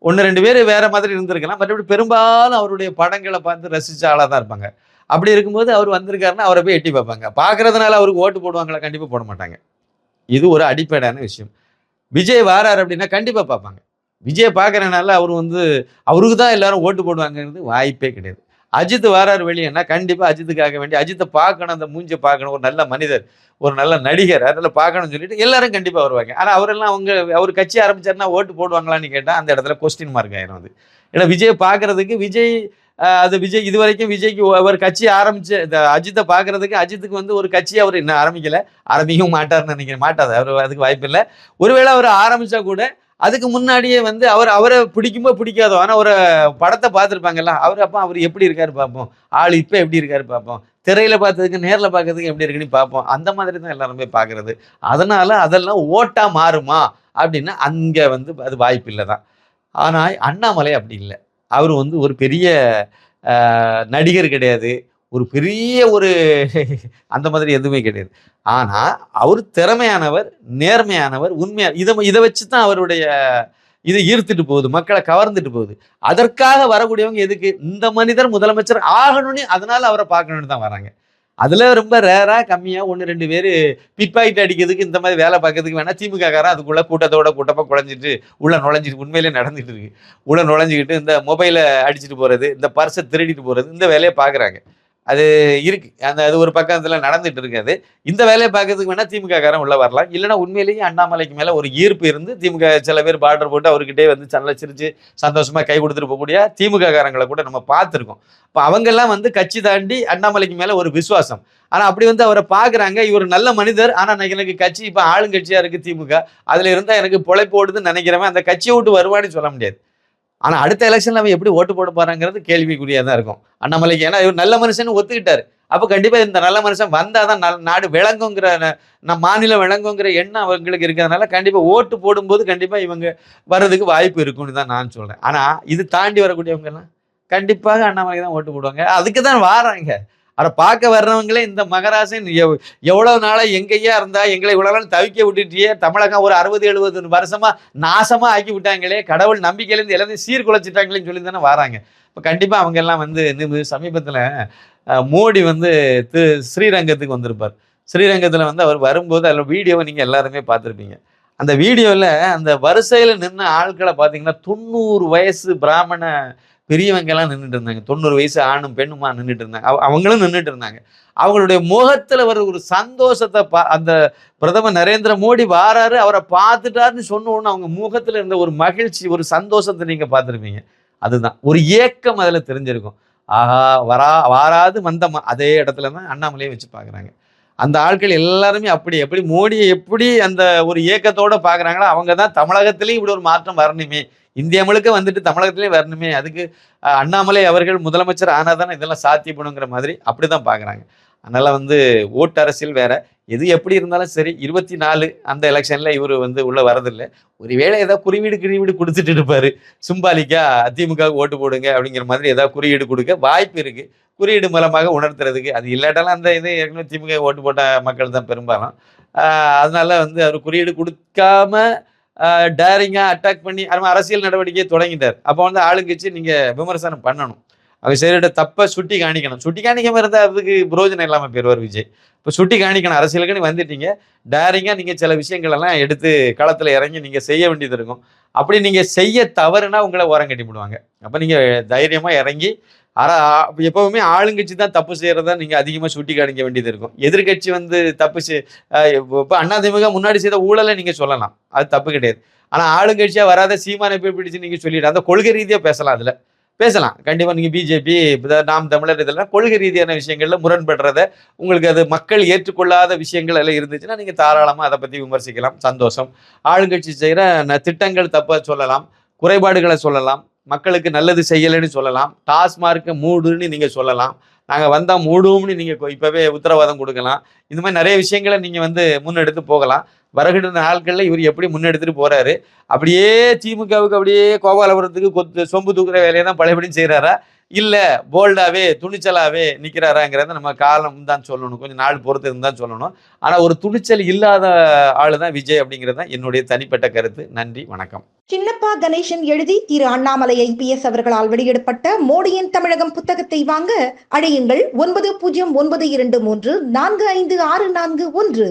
ஒன்று ரெண்டு பேர் வேறு மாதிரி இருந்திருக்கலாம். மற்றபடி பெரும்பாலும் அவருடைய படங்களை பார்த்து ரசித்த ஆளாக தான் இருப்பாங்க. அப்படி இருக்கும்போது அவர் வந்திருக்காருன்னா அவரை போய் எட்டி பார்ப்பாங்க பார்க்கறதுனால அவருக்கு ஓட்டு போடுவாங்களா? கண்டிப்பாக போட மாட்டாங்க. இது ஒரு அடிப்படையான விஷயம். விஜய் வாரார் அப்படின்னா கண்டிப்பாக பார்ப்பாங்க. விஜய் பார்க்கறனால அவர் வந்து அவருக்கு தான் எல்லாரும் ஓட்டு போடுவாங்கிறது வாய்ப்பே கிடையாது. அஜித் வாரார் வெளியேன்னா கண்டிப்பாக அஜித்துக்காக வேண்டி அஜித்தை பார்க்கணும் அந்த மூஞ்சை பார்க்கணும். ஒரு நல்ல மனிதர் ஒரு நல்ல நடிகர் அதெல்லாம் பார்க்கணும்னு சொல்லிட்டு எல்லாரும் கண்டிப்பாக வருவாங்க. ஆனால் அவரெல்லாம் அவங்க அவர் கட்சி ஆரம்பிச்சாருன்னா ஓட்டு போடுவாங்களான்னு கேட்டால் அந்த இடத்துல கொஸ்டின் மார்க் ஆயிரும் அது. ஏன்னா விஜய் பார்க்கறதுக்கு விஜய் அது விஜய் இது வரைக்கும் விஜய்க்கு ஒரு கட்சி ஆரம்பிச்சு இந்த அஜித்தை பார்க்கறதுக்கு அஜித்துக்கு வந்து ஒரு கட்சி அவர் இன்னும் ஆரம்பிக்கல. ஆரம்பிக்கவும் மாட்டார்னு நினைக்கிறேன். மாட்டாது அவர் அதுக்கு வாய்ப்பு இல்லை. ஒருவேளை அவர் ஆரம்பிச்சா கூட அதுக்கு முன்னாடியே வந்து அவர் அவரை பிடிக்குமோ பிடிக்காதோ ஆனால் ஒரு படத்தை பார்த்துருப்பாங்கல்ல அவர் அப்போ அவர் எப்படி இருக்காரு பார்ப்போம் ஆள் இப்போ எப்படி இருக்காரு பார்ப்போம் திரையில பார்த்ததுக்கு நேரில் பார்க்கறதுக்கு எப்படி இருக்குன்னு பார்ப்போம் அந்த மாதிரி தான் எல்லாருமே பார்க்கறது. அதனால அதெல்லாம் ஓட்டா மாறுமா அப்படின்னா அங்கே வந்து அது வாய்ப்பு இல்லை தான் ஆனால் அண்ணாமலை அப்படி இல்லை. அவர் வந்து ஒரு பெரிய நடிகர் கிடையாது. ஒரு பெரிய ஒரு அந்த மாதிரி எதுவுமே கிடையாது. ஆனால் அவர் திறமையானவர் நேர்மையானவர் உண்மையாக இதை இதை வச்சு தான் அவருடைய இதை ஈர்த்துட்டு போகுது மக்களை கவர்ந்துட்டு போகுது. அதற்காக வரக்கூடியவங்க எதுக்கு? இந்த மனிதர் முதலமைச்சர் ஆகணும்னு அதனால அவரை பார்க்கணுன்னு தான் வராங்க. அதுல ரொம்ப ரேரா கம்மியா ஒன்று ரெண்டு பேர் பிட்பாக்கெட் அடிக்கிறதுக்கு இந்த மாதிரி வேலை பார்க்கறதுக்கு வேணா திமுக காரன் அதுக்குள்ள கூட்டத்தோட கூட்டமா குழஞ்சிட்டு உள்ள நுழைஞ்சிட்டு உண்மையிலே நடந்துட்டு இருக்கு. உள்ள நுழைஞ்சிக்கிட்டு இந்த மொபைலை அடிச்சுட்டு போறது இந்த பர்ஸை திருடிட்டு போறது இந்த வேலையை பார்க்குறாங்க. அது இருக்கு. அந்த அது ஒரு பக்கத்துல நடந்துட்டு இருக்காது இந்த வேலையை பார்க்கறதுக்கு வேணா திமுக காரன் உள்ள வரலாம். இல்லைன்னா உண்மையிலேயே அண்ணாமலைக்கு மேல ஒரு ஈர்ப்பு இருந்து திமுக சில பேர் பார்டர் போட்டு அவர்கிட்டே வந்து சன்னல சிரிச்சு சந்தோஷமா கை கொடுத்துட்டு போகக்கூடிய திமுக காரங்களை கூட நம்ம பார்த்துருக்கோம். இப்போ அவங்கெல்லாம் வந்து கட்சி தாண்டி அண்ணாமலைக்கு மேல ஒரு விசுவாசம். ஆனா அப்படி வந்து அவரை பாக்குறாங்க இவர் நல்ல மனிதர். ஆனா நான் எனக்கு கட்சி இப்ப ஆளுங்கட்சியா இருக்கு திமுக. அதுல இருந்தா எனக்கு பொழைப்பு ஓடுதுன்னு நினைக்கிறவன் அந்த கட்சியை விட்டு வருவான்னு சொல்ல முடியாது. ஆனால் அடுத்த எலெக்ஷன்ல அவன் எப்படி ஓட்டு போட போறாங்கிறது கேள்விக்குறியா தான் இருக்கும். அண்ணாமலைக்கு ஏன்னா இவர் நல்ல மனுஷன் ஒத்துக்கிட்டாரு. அப்போ கண்டிப்பாக இந்த நல்ல மனுஷன் வந்தாதான் நல் நாடு விளங்குங்கிற ந- நம்ம மாநிலம் விளங்குங்கிற எண்ணம் அவங்களுக்கு இருக்கிறதுனால கண்டிப்பாக ஓட்டு போடும்போது கண்டிப்பாக இவங்க வர்றதுக்கு வாய்ப்பு இருக்கும்னு தான் நான் சொல்கிறேன் ஆனால் இது தாண்டி வரக்கூடியவங்கெல்லாம் கண்டிப்பாக அண்ணாமலைக்கு தான் ஓட்டு போடுவாங்க. அதுக்கு தான் வாராங்க. அதை பார்க்க வர்றவங்களே இந்த மகராசன் எவ்- எவ்வளவு நாளா எங்கேயா இருந்தா எங்களை இவ்வளவு நாள் தவிக்க விட்டுட்டியே தமிழகம் ஒரு அறுபது எழுபது வருஷமா நாசமா ஆக்கி விட்டாங்களே கடவுள் நம்பிக்கையிலேருந்து எல்லாத்தையும் சீர்குலைச்சிட்டாங்களேன்னு சொல்லி தானே வராங்க. இப்போ கண்டிப்பாக அவங்க எல்லாம் வந்து சமீபத்தில் மோடி வந்து திரு ஸ்ரீரங்கத்துக்கு வந்திருப்பார். ஸ்ரீரங்கத்தில் வந்து அவர் வரும்போது அதில் வீடியோவை நீங்கள் எல்லாருமே பார்த்துருப்பீங்க. அந்த வீடியோவில் அந்த வரிசையில் நின்று ஆட்களை பார்த்தீங்கன்னா தொண்ணூறு வயசு பிராமண பெரியவங்க எல்லாம் நின்றுட்டு இருந்தாங்க. தொண்ணூறு வயசு ஆணும் பெண்ணுமா நின்றுட்டு இருந்தாங்க. அவ- அவங்களும் நின்றுட்டு இருந்தாங்க. அவங்களுடைய முகத்துல வர ஒரு சந்தோஷத்தை பா அந்த பிரதமர் நரேந்திர மோடி வாராரு அவரை பார்த்துட்டாருன்னு சொன்ன அவங்க முகத்துல இருந்த ஒரு மகிழ்ச்சி ஒரு சந்தோஷத்தை நீங்க பார்த்துருப்பீங்க. அதுதான். ஒரு ஏக்கம் அதில் தெரிஞ்சிருக்கும். ஆஹா வரா வாராது வந்தம்மா அதே இடத்துல தான் அண்ணாமலையை வச்சு பார்க்குறாங்க. அந்த ஆட்கள் எல்லாருமே அப்படி எப்படி மோடியை எப்படி அந்த ஒரு ஏக்கத்தோட பார்க்குறாங்களோ அவங்க தான் தமிழகத்திலையும் இப்படி ஒரு மாற்றம் வரணுமே. இந்தியா முழுக்க வந்துட்டு தமிழகத்திலே வரணுமே. அதுக்கு அண்ணாமலை அவர்கள் முதலமைச்சர் ஆனாதானே இதெல்லாம் சாத்தியப்படுங்கிற மாதிரி அப்படிதான் பார்க்குறாங்க அதனால் வந்து ஓட்டு அரசியல் வேற. எது எப்படி இருந்தாலும் சரி இருபத்தி நாலு அந்த எலெக்ஷனில் இவர் வந்து உள்ளே வரதில்லை. ஒருவேளை ஏதாவது குறியீடு குறியீடு கொடுத்துட்டு இருப்பார். சிம்பாலிக்கா அதிமுக ஓட்டு போடுங்க அப்படிங்கிற மாதிரி ஏதாவது குறியீடு கொடுக்க வாய்ப்பு இருக்குது குறியீடு மூலமாக உணர்த்துறதுக்கு. அது இல்லாட்டாலும் அந்த இது ஏற்கனவே திமுக ஓட்டு போட்ட மக்கள் தான் பெரும்பாலும். அதனால் அதனால வந்து அவர் குறியீடு கொடுக்காம டேரிங்காக அட்டாக் பண்ணி அது அரசியல் நடவடிக்கையை தொடங்கிட்டார். அப்போ வந்து ஆளுங்கட்சி நீங்கள் விமர்சனம் பண்ணணும். அவர் செய்கிற தப்பை சுட்டி காணிக்கணும். சுட்டி காணிக்காம இருந்தால் அதுக்கு புரோஜனம் இல்லாமல் போயிடுவார் விஜய். இப்போ சுட்டி காணிக்கணும். அரசியலுக்குன்னு வந்துட்டீங்க. டேரிங்காக நீங்கள் சில விஷயங்கள் எல்லாம் எடுத்து களத்தில் இறங்கி நீங்கள் செய்ய வேண்டியது இருக்கும். அப்படி நீங்கள் செய்ய தவறுனா உங்களை ஓரம் கட்டி விடுவாங்க. அப்போ நீங்கள் தைரியமாக இறங்கி ஆனால் எப்போவுமே எப்பவுமே ஆளுங்கட்சி தான் தப்பு செய்யறதா நீங்க அதிகமா சுட்டி காணிக்க வேண்டியது இருக்கும். எதிர்க்கட்சி வந்து தப்பு செய் இப்போ அதிமுக முன்னாடி செய்த ஊழலை நீங்க சொல்லலாம். அது தப்பு கிடையாது. ஆனா ஆளுங்கட்சியா வராத சீமானை போய் பிடிச்சு நீங்க சொல்லிட்டு அந்த கொள்கை ரீதியா பேசலாம் அதுல. பேசலாம். கண்டிப்பா நீங்க பிஜேபி நாம் தமிழர் இதெல்லாம் கொள்கை ரீதியான விஷயங்கள்ல முரண்படுறத உங்களுக்கு அது மக்கள் ஏற்றுக்கொள்ளாத விஷயங்கள் எல்லாம் இருந்துச்சுன்னா நீங்க தாராளமா அதை பத்தி விமர்சிக்கலாம். சந்தோஷம். ஆளுங்கட்சி செய்யற திட்டங்கள் தப்பா சொல்லலாம். குறைபாடுகளை சொல்லலாம். மக்களுக்கு நல்லது செய்யலைன்னு சொல்லலாம். டாஸ்மார்க்கை மூடுன்னு நீங்கள் சொல்லலாம். நாங்கள் வந்தால் மூடுவோம்னு நீங்கள் கொ- இப்பவே உத்தரவாதம் கொடுக்கலாம். இந்த மாதிரி நிறைய விஷயங்களை நீங்கள் வந்து முன்னெடுத்து போகலாம். வருகின்ற நாட்களில் இவர் எப்படி முன்னெடுத்துட்டு போகிறாரு அப்படியே திமுகவுக்கு அப்படியே கோபாலபுரத்துக்கு கொத்து சொம்பு தூக்குற வேலையை தான் பழையபடியும் செய்கிறாரா இல்லை போல்டாகவே துணிச்சலாகவே நிற்கிறாராங்கிறத நம்ம காலம் தான் சொல்லணும். கொஞ்சம் நாள் பொறுத்து தான் சொல்லணும். ஆனால் ஒரு துணிச்சல் இல்லாத ஆளு தான் விஜய் அப்படிங்கிறது தான் என்னுடைய தனிப்பட்ட கருத்து. நன்றி வணக்கம். சின்னப்பா கணேசன் எழுதி திரு அண்ணாமலை ஐபிஎஸ் அவர்களால் வெளியிடப்பட்ட மோடியின் தமிழகம் புத்தகத்தை வாங்க அழையுங்கள் ஒன்பது பூஜ்ஜியம் ஒன்பது இரண்டு மூன்று நான்கு ஐந்து ஆறு நான்கு ஒன்று.